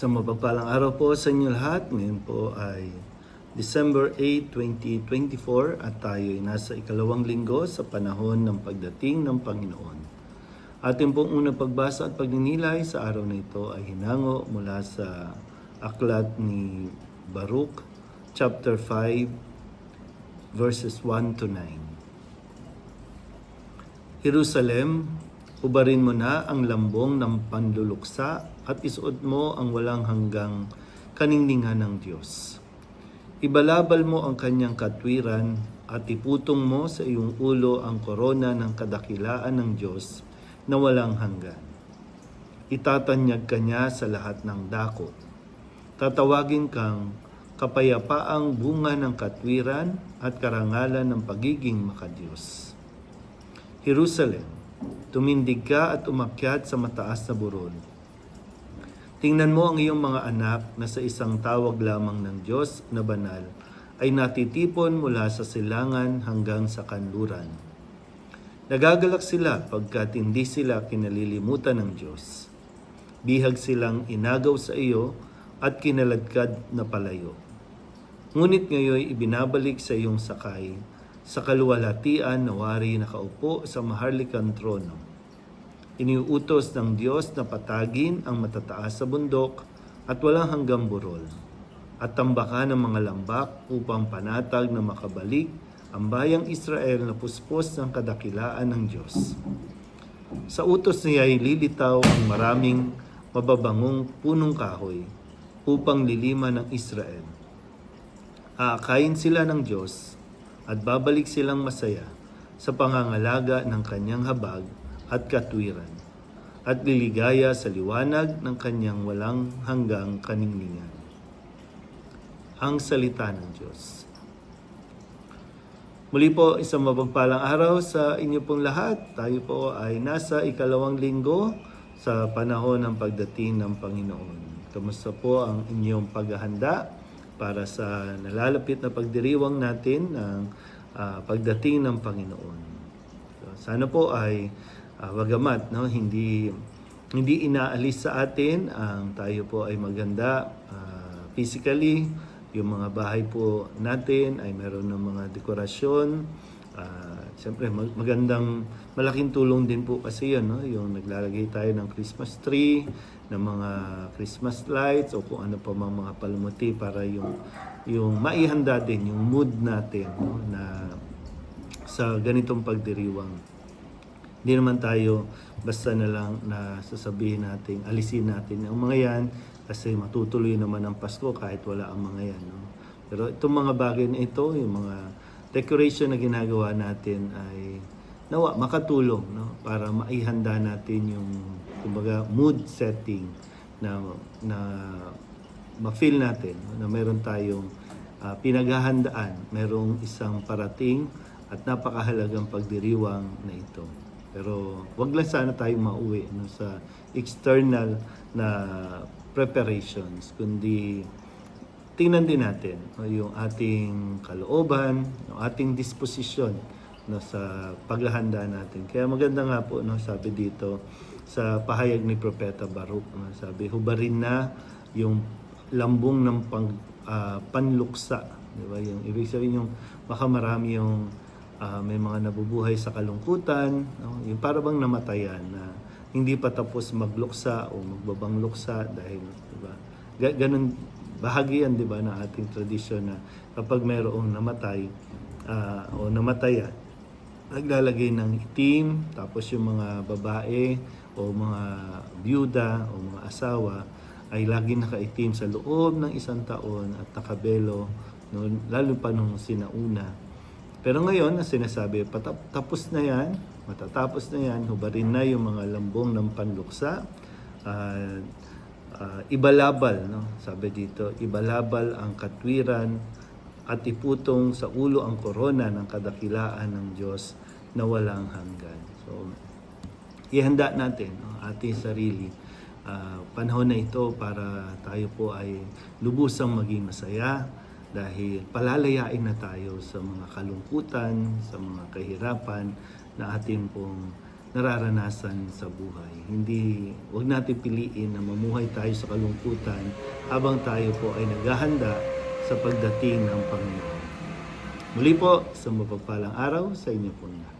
Sa mapagpalang araw po sa inyo lahat, ngayon po ay December 8, 2024 at tayo ay nasa ikalawang linggo sa panahon ng pagdating ng Panginoon. Ating pong unang pagbasa at pagninilay sa araw na ito ay hinango mula sa aklat ni Baruch, chapter 5, verses 1 to 9. Jerusalem, ubarin mo na ang lambong ng panluluksa at isuot mo ang walang hanggang kaningningan ng Diyos. Ibalabal mo ang kanyang katwiran at iputong mo sa iyong ulo ang korona ng kadakilaan ng Diyos na walang hanggan. Itatanyag ka niya sa lahat ng dako. Tatawagin kang kapayapaang bunga ng katwiran at karangalan ng pagiging makadiyos. Jerusalem, tumindig ka at umakyat sa mataas na burol. Tingnan mo ang iyong mga anak na sa isang tawag lamang ng Diyos na banal ay natitipon mula sa silangan hanggang sa kanluran. Nagagalak sila pagkat hindi sila kinalilimutan ng Diyos. Bihag silang inagaw sa iyo at kinaladkad na palayo. Ngunit ngayon ibinabalik sa iyong sakay sa kaluwalhatian na wari nakaupo sa maharlikang trono. Iniuutos ng Diyos na patagin ang matataas sa bundok at walang hanggang burol at tambakan ng mga lambak upang panatag na makabalik ang bayang Israel na puspos ng kadakilaan ng Diyos. Sa utos niya ay lilitaw ang maraming mababangong punong kahoy upang lilima ng Israel. Aakayin sila ng Diyos at babalik silang masaya sa pangangalaga ng kanyang habag at katwiran at liligaya sa liwanag ng kanyang walang hanggang kaningningan. Ang salita ng Diyos. Muli po, isang mapagpalang araw sa inyo pong lahat. Tayo po ay nasa ikalawang linggo sa panahon ng pagdating ng Panginoon. Kamusta po ang inyong paghahanda para sa nalalapit na pagdiriwang natin ng ah, pagdating ng Panginoon. So, sana po ay uh, wagamat no hindi hindi inaalis sa atin ang tayo po ay maganda ah, physically yung mga bahay po natin ay meron ng mga dekorasyon Ah, Siyempre, mag- magandang, malaking tulong din po kasi yun, no? yung naglalagay tayo ng Christmas tree, ng mga Christmas lights, o kung ano pa mga, mga palamuti para yung, yung maihanda din, yung mood natin, no? na sa ganitong pagdiriwang. Hindi naman tayo basta na lang na sasabihin natin, alisin natin ang mga yan kasi matutuloy naman ang Pasko kahit wala ang mga yan. No? Pero itong mga bagay na ito, yung mga decoration na ginagawa natin ay nawa makatulong no? Para maihanda natin yung kumbaga mood setting na na ma-feel natin na meron tayong ah, pinaghahandaan, merong isang parating at napakahalagang pagdiriwang na ito. Pero wag lang sana tayong mauwi no, sa external na preparations, kundi tingnan din natin no, yung ating kalooban, yung ating disposisyon no, sa paghahanda natin. Kaya maganda nga po, no, sabi dito sa pahayag ni Propeta Baruch, no, sabi, hubarin na yung lambong ng pang, ah, panluksa. Di ba? Yung, ibig sabihin yung baka marami yung ah, may mga nabubuhay sa kalungkutan, no? yung para bang namatayan na hindi pa tapos magluksa o magbabang luksa dahil di ba? Ga- ganun bahagi yan di ba ng ating tradisyon na kapag mayroong namatay ah, o namatayan naglalagay ng itim tapos yung mga babae o mga byuda o mga asawa ay lagi nakaitim sa loob ng isang taon at nakabelo no, lalo pa nung sinauna pero ngayon, ang sinasabi, tapos na yan, matatapos na yan, hubarin na yung mga lambong ng panluksa. Ah, ah, ibalabal, no? sabi dito, ibalabal ang katwiran at iputong sa ulo ang korona ng kadakilaan ng Diyos na walang hanggan. So, ihanda natin no, ating sarili. Ah, panahon na ito para tayo po ay lubusang maging masaya dahil palalayain na tayo sa mga kalungkutan, sa mga kahirapan na ating pong nararanasan sa buhay. Hindi, huwag natin piliin na mamuhay tayo sa kalungkutan habang tayo po ay naghahanda sa pagdating ng Panginoon. Muli po, sa mapagpalang araw sa inyo po lahat.